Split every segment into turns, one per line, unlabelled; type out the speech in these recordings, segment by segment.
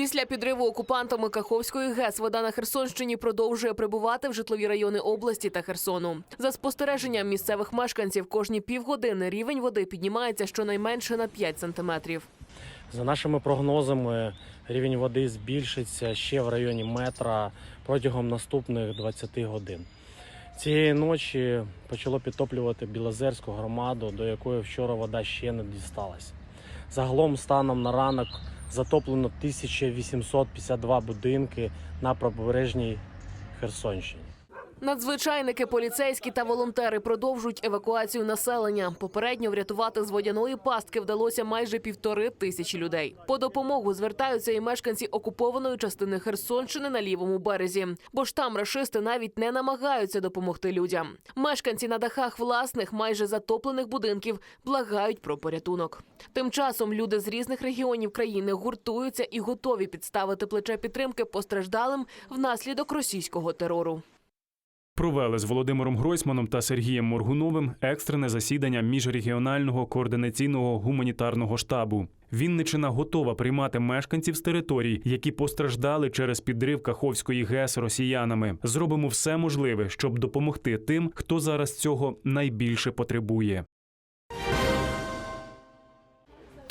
Після підриву окупантами Каховської ГЕС вода на Херсонщині продовжує прибувати в житлові райони області та Херсону. За спостереженням місцевих мешканців, кожні півгодини рівень води піднімається щонайменше на 5 сантиметрів.
За нашими прогнозами, рівень води збільшиться ще в районі метра протягом наступних 20 годин. Цієї ночі почало підтоплювати Білозерську громаду, до якої вчора вода ще не дісталась. Загалом, станом на ранок, затоплено 1852 будинки на правобережній Херсонщині.
Надзвичайники, поліцейські та волонтери продовжують евакуацію населення. Попередньо врятувати з водяної пастки вдалося майже півтори тисячі людей. По допомогу звертаються і мешканці окупованої частини Херсонщини на лівому березі, бо ж там рашисти навіть не намагаються допомогти людям. Мешканці на дахах власних майже затоплених будинків благають про порятунок. Тим часом люди з різних регіонів країни гуртуються і готові підставити плече підтримки постраждалим внаслідок російського терору.
Провели з Володимиром Гройсманом та Сергієм Моргуновим екстрене засідання міжрегіонального координаційного гуманітарного штабу. Вінничина готова приймати мешканців з територій, які постраждали через підрив Каховської ГЕС росіянами. Зробимо все можливе, щоб допомогти тим, хто зараз цього найбільше потребує.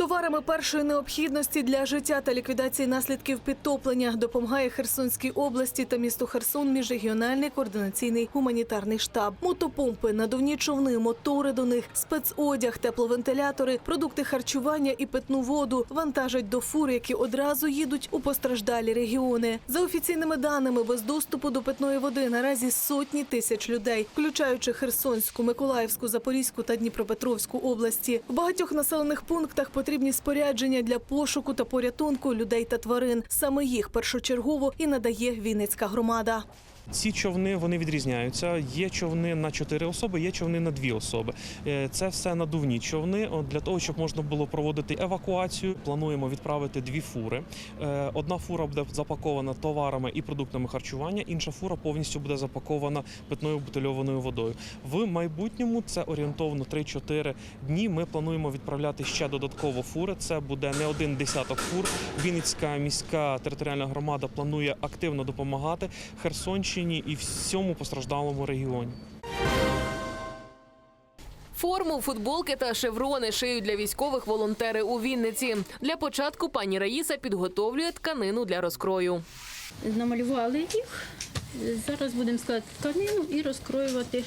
Товарами першої необхідності для життя та ліквідації наслідків підтоплення допомагає Херсонській області та місту Херсон міжрегіональний координаційний гуманітарний штаб. Мотопомпи, надувні човни, мотори до них, спецодяг, тепловентилятори, продукти харчування і питну воду вантажать до фур, які одразу їдуть у постраждалі регіони. За офіційними даними, без доступу до питної води наразі сотні тисяч людей, включаючи Херсонську, Миколаївську, Запорізьку та Дніпропетровську області. В багатьох населених пунктах потрібні спорядження для пошуку та порятунку людей та тварин. Саме їх першочергово і надає Вінницька громада.
Ці човни вони відрізняються. Є човни на 4 особи, є човни на 2 особи. Е, Це все надувні човни. Для того, щоб можна було проводити евакуацію, плануємо відправити дві фури. Е, Одна фура буде запакована товарами і продуктами харчування, інша фура повністю буде запакована питною бутильованою водою. В майбутньому це орієнтовно 3-4 дні. Ми плануємо відправляти ще додатково фури. Це буде не один десяток фур. Вінницька міська територіальна громада планує активно допомагати Херсонщині і всьому постраждалому регіоні.
Форму, футболки та шеврони шиють для військових волонтери у Вінниці. Для початку пані Раїса підготовлює тканину для розкрою.
намалювали їх. Зараз будемо складати тканину і розкроювати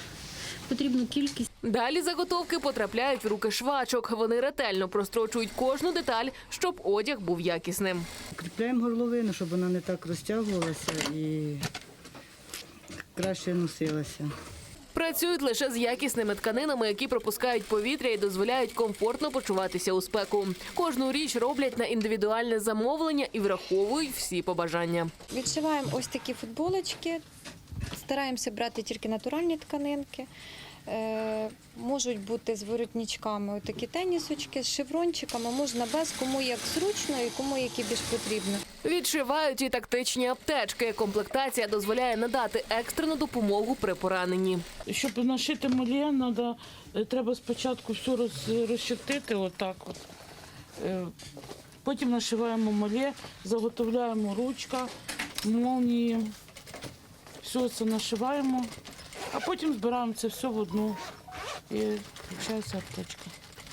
потрібну кількість.
Далі заготовки потрапляють в руки швачок. Вони ретельно прострочують кожну деталь, щоб одяг був якісним.
Кріпляємо горловину, щоб вона не так розтягувалася і краще носилася.
Працюють лише з якісними тканинами, які пропускають повітря і дозволяють комфортно почуватися у спеку. Кожну річ роблять на індивідуальне замовлення і враховують всі побажання.
Відшиваємо ось такі футболочки, стараємося брати тільки натуральні тканинки. Е, можуть бути з воротничками такі тенісочки, з шеврончиками, можна без, кому як зручно і кому які більш потрібно.
Відшивають і тактичні аптечки. Комплектація дозволяє надати екстрену допомогу при пораненні.
Щоб нашити надо, е, треба спочатку все роз, розчертити отак от. Е, Потім нашиваємо мольє, заготовляємо ручка, молнії. Все це нашиваємо, а потім збираємо це все в одну і виходить аптечка.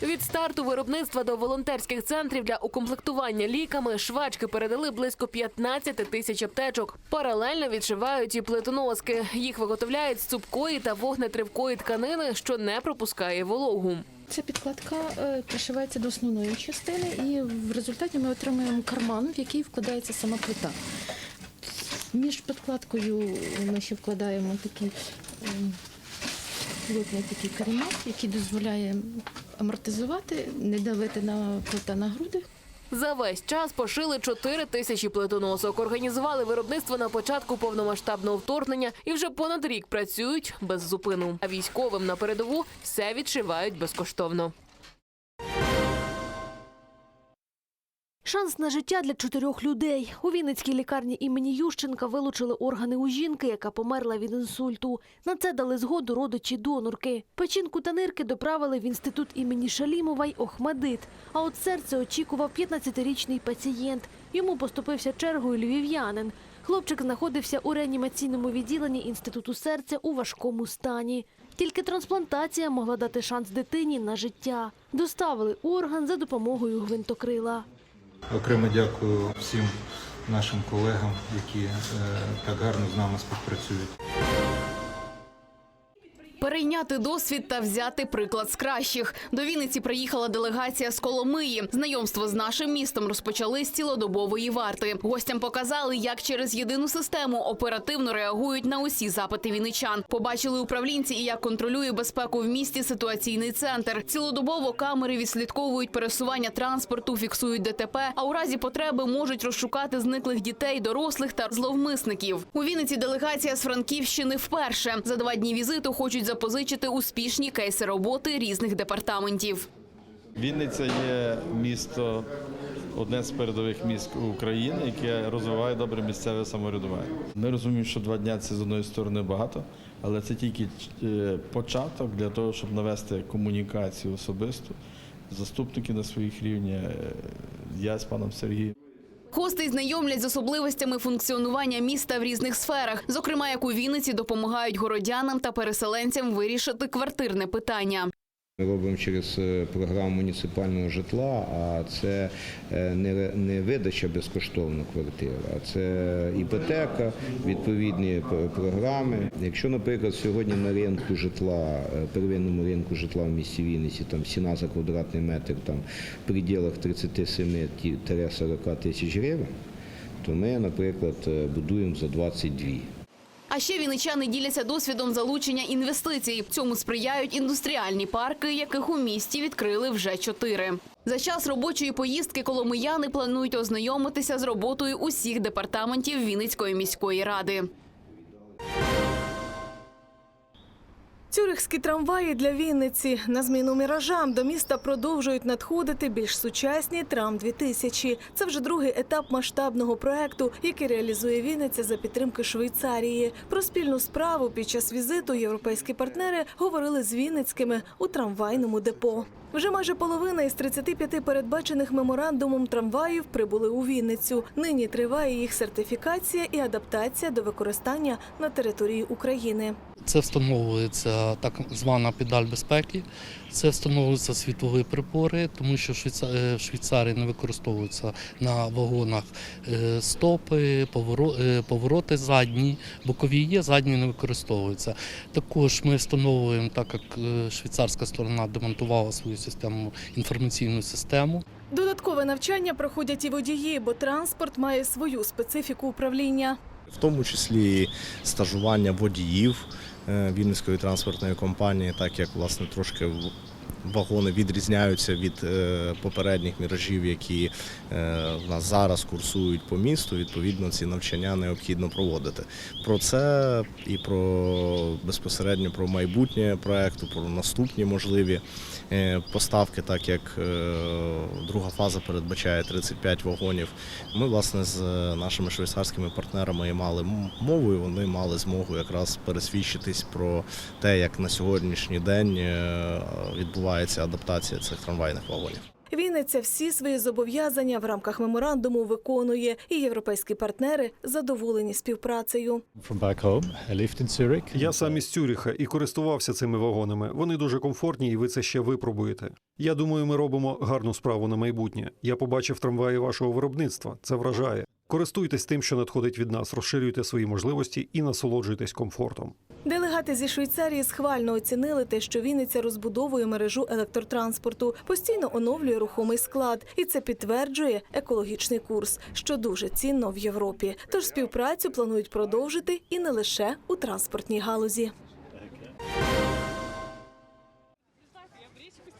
Від старту виробництва до волонтерських центрів для укомплектування ліками швачки передали близько 15 тисяч аптечок. Паралельно відшивають і плитоноски. Їх виготовляють з цупкої та вогнетривкої тканини, що не пропускає вологу.
Ця підкладка е, пришивається до основної частини, і в результаті ми отримуємо карман, в який вкладається сама плита. Між підкладкою ми ще вкладаємо такий ем, плотний такий каремат, який дозволяє амортизувати, не давити на плита на груди.
За весь час пошили 4 тисячі плитоносок. Організували виробництво на початку повномасштабного вторгнення і вже понад рік працюють без зупину. А військовим на передову все відшивають безкоштовно.
Шанс на життя для чотирьох людей. У Вінницькій лікарні імені Ющенка вилучили органи у жінки, яка померла від інсульту. На це дали згоду родичі донорки. Печінку та нирки доправили в інститут імені Шалімова й Охмадит. А от серце очікував 15-річний пацієнт. Йому поступився чергою львів'янин. Хлопчик знаходився у реанімаційному відділенні інституту серця у важкому стані. Тільки трансплантація могла дати шанс дитині на життя. Доставили орган за допомогою гвинтокрила.
Окремо дякую всім нашим колегам, які е, так гарно з нами співпрацюють.
Перейняти досвід та взяти приклад з кращих. До Вінниці приїхала делегація з Коломиї. Знайомство з нашим містом розпочали з цілодобової варти. Гостям показали, як через єдину систему оперативно реагують на усі запити вінничан. Побачили управлінці і як контролює безпеку в місті ситуаційний центр. Цілодобово камери відслідковують пересування транспорту, фіксують ДТП, а у разі потреби можуть розшукати зниклих дітей, дорослих та зловмисників. У Вінниці делегація з Франківщини вперше. За два дні візиту хочуть запозичити успішні кейси роботи різних департаментів.
Вінниця є місто, одне з передових міст України, яке розвиває добре місцеве самоврядування. Ми розуміємо, що два дня це з одної сторони багато, але це тільки е, початок для того, щоб навести комунікацію особисто. Заступники на своїх рівнях, е, я з паном Сергієм.
Гостей знайомлять з особливостями функціонування міста в різних сферах, зокрема, як у Вінниці допомагають городянам та переселенцям вирішити квартирне питання.
Ми робимо через е, програму муніципального житла, а це е, не, не видача безкоштовно квартир, а це іпотека, відповідні програми. Якщо, наприклад, сьогодні на ринку житла, е, первинному ринку житла в місті Вінниці, там ціна за квадратний метр там, в пределах 37-40 тисяч гривень, то ми, наприклад, будуємо за 22.
А ще вінничани діляться досвідом залучення інвестицій. Цьому сприяють індустріальні парки, яких у місті відкрили вже чотири. За час робочої поїздки коломияни планують ознайомитися з роботою усіх департаментів Вінницької міської ради.
Цюрихські трамваї для Вінниці на зміну міражам до міста продовжують надходити більш сучасні трам 2000 Це вже другий етап масштабного проекту, який реалізує Вінниця за підтримки Швейцарії. Про спільну справу під час візиту європейські партнери говорили з Вінницькими у трамвайному депо. Вже майже половина із 35 передбачених меморандумом трамваїв прибули у Вінницю. Нині триває їх сертифікація і адаптація до використання на території України.
Це встановлюється так звана педаль безпеки, це встановлюються світлові прибори, тому що е, в Швейцарії не використовуються на вагонах е, стопи, е, повороти задні, бокові є, задні не використовуються. Також ми встановлюємо, так як швейцарська сторона демонтувала свою систему інформаційну систему.
Додаткове навчання проходять і водії, бо транспорт має свою специфіку управління.
В тому числі стажування водіїв е, Вінницької транспортної компанії, так як власне трошки вагони відрізняються від е, попередніх міражів, які е, в нас зараз курсують по місту. Відповідно, ці навчання необхідно проводити. Про це і про безпосередньо про майбутнє проекту, про наступні можливі е, поставки, так як друга фаза передбачає 35 вагонів. Ми, власне, з нашими швейцарськими партнерами і мали мову, і вони мали змогу якраз пересвідчитись про те, як на сьогоднішній день е, відбувається адаптація цих трамвайних вагонів.
Вінниця всі свої зобов'язання в рамках меморандуму виконує, і європейські партнери задоволені співпрацею.
Я сам із Цюріха і користувався цими вагонами. Вони дуже комфортні, і ви це ще випробуєте. Я думаю, ми робимо гарну справу на майбутнє. Я побачив трамваї вашого виробництва. Це вражає. Користуйтесь тим, що надходить від нас, розширюйте свої можливості і насолоджуйтесь комфортом.
Делегати зі Швейцарії схвально оцінили те, що Вінниця розбудовує мережу електротранспорту, постійно оновлює рухомий склад, і це підтверджує екологічний курс, що дуже цінно в Європі. Тож співпрацю планують продовжити і не лише у транспортній галузі.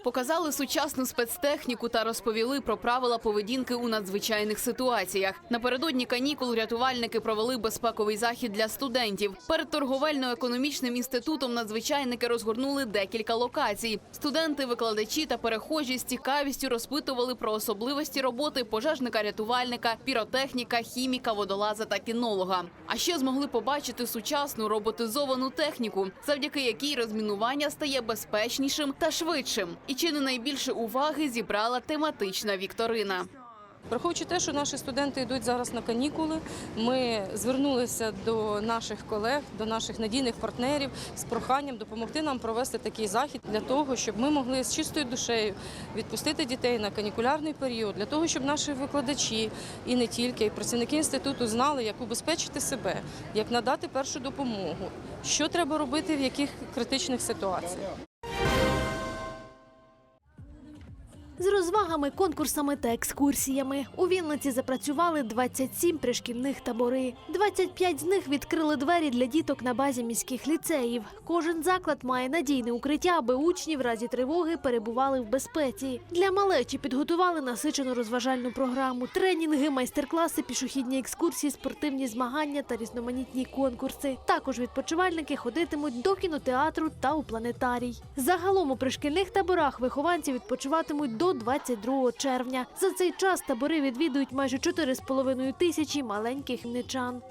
Показали сучасну спецтехніку та розповіли про правила поведінки у надзвичайних ситуаціях. Напередодні канікул рятувальники провели безпековий захід для студентів. Перед торговельно-економічним інститутом надзвичайники розгорнули декілька локацій. Студенти, викладачі та перехожі з цікавістю розпитували про особливості роботи пожежника-рятувальника, піротехніка, хіміка, водолаза та кінолога. А ще змогли побачити сучасну роботизовану техніку, завдяки якій розмінування стає безпечнішим та швидшим. І чи не найбільше уваги зібрала тематична вікторина.
Враховуючи те, що наші студенти йдуть зараз на канікули, ми звернулися до наших колег, до наших надійних партнерів з проханням допомогти нам провести такий захід для того, щоб ми могли з чистою душею відпустити дітей на канікулярний період, для того, щоб наші викладачі і не тільки, і працівники інституту знали, як убезпечити себе, як надати першу допомогу, що треба робити в яких критичних ситуаціях.
З розвагами, конкурсами та екскурсіями у Вінниці запрацювали 27 пришкільних табори. 25 з них відкрили двері для діток на базі міських ліцеїв. Кожен заклад має надійне укриття, аби учні в разі тривоги перебували в безпеці. Для малечі підготували насичену розважальну програму, тренінги, майстер-класи, пішохідні екскурсії, спортивні змагання та різноманітні конкурси. Також відпочивальники ходитимуть до кінотеатру та у планетарій. Загалом у пришкільних таборах вихованці відпочиватимуть до 22 червня. За цей час табори відвідують майже 4,5 тисячі маленьких вінничан.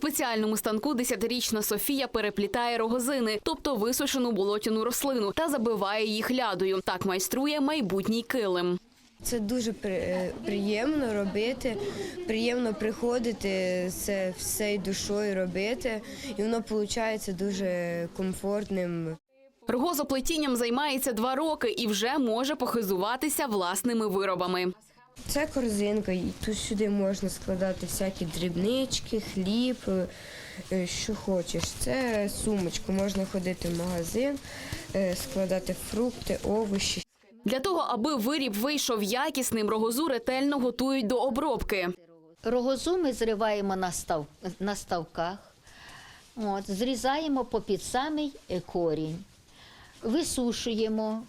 Спеціальному станку десятирічна Софія переплітає рогозини, тобто висушену болотяну рослину, та забиває їх лядою. Так майструє майбутній килим.
Це дуже е, приємно робити, приємно приходити це всією душою робити, і воно виходить дуже комфортним.
Рогозоплетінням займається два роки і вже може похизуватися власними виробами.
Це корзинка, і тут сюди можна складати всякі дрібнички, хліб, е, е, що хочеш. Це сумочка, можна ходити в магазин, е, складати фрукти, овочі.
Для того, аби виріб вийшов якісним, рогозу ретельно готують до обробки.
Рогозу ми зриваємо на, став, на ставках, от, зрізаємо попід самий корінь, висушуємо,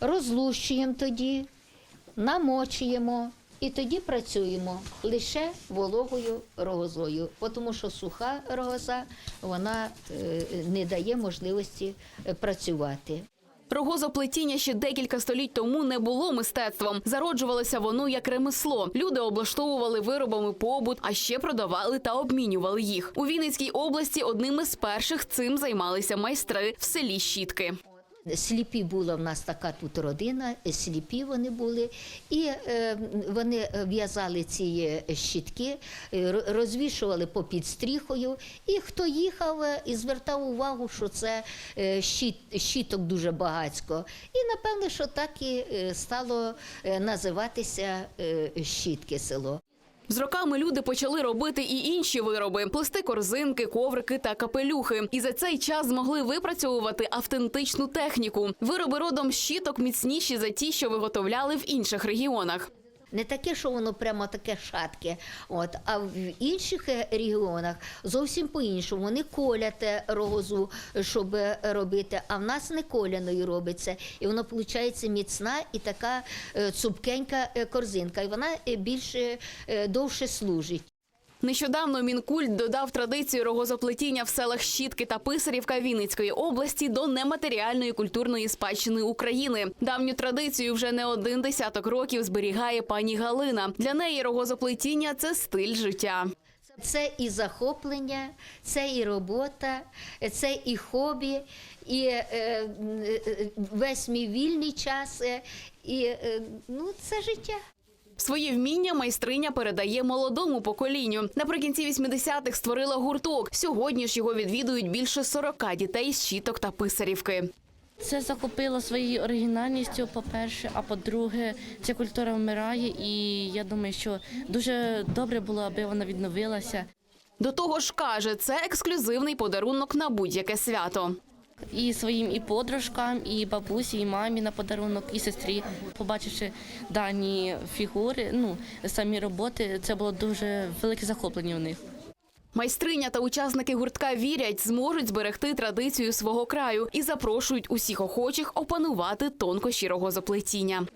розлущуємо тоді, намочуємо і тоді працюємо лише вологою рогозою, тому що суха рогоза вона е, не дає можливості е, працювати.
Рогозоплетіння ще декілька століть тому не було мистецтвом. Зароджувалося воно як ремесло. Люди облаштовували виробами побут, а ще продавали та обмінювали їх. У Вінницькій області одним із перших цим займалися майстри в селі Щітки.
Сліпі була в нас така тут родина, сліпі вони були, і е, вони в'язали ці е, щітки, е, розвішували попід стріхою. І хто їхав і звертав увагу, що це щит, щіток дуже багацько. І напевне, що так і стало називатися щітки село.
З роками люди почали робити і інші вироби: плести корзинки, коврики та капелюхи. І за цей час змогли випрацьовувати автентичну техніку. Вироби родом щіток міцніші за ті, що виготовляли в інших регіонах.
Не таке, що воно прямо таке шатке. От, а в інших е, регіонах зовсім по-іншому. Вони колять е, рогозу, щоб е, робити, а в нас не коляною робиться. І воно виходить міцна і така е, цупкенька корзинка. І вона більше довше служить.
Нещодавно Мінкульт додав традицію рогозоплетіння в селах Щітки та Писарівка Вінницької області до нематеріальної культурної спадщини України. Давню традицію вже не один десяток років зберігає пані Галина. Для неї рогозоплетіння це стиль життя.
Це і захоплення, це і робота, це і хобі, і е, е, весь мій вільний час, е, і е, ну, це життя.
Свої вміння майстриня передає молодому поколінню. Наприкінці 80-х створила гурток. Сьогодні ж його відвідують більше 40 дітей з щіток та писарівки.
Це захопило своєю оригінальністю, по-перше, а по-друге, ця культура вмирає, і я думаю, що дуже добре було, аби вона відновилася.
До того ж каже, це ексклюзивний подарунок на будь-яке свято.
І своїм і подружкам, і бабусі, і мамі на подарунок, і сестрі. Побачивши дані фігури, ну самі роботи, це було дуже велике захоплення у них.
Майстриня та учасники гуртка вірять, зможуть зберегти традицію свого краю і запрошують усіх охочих опанувати тонкощі рогозоплетіння.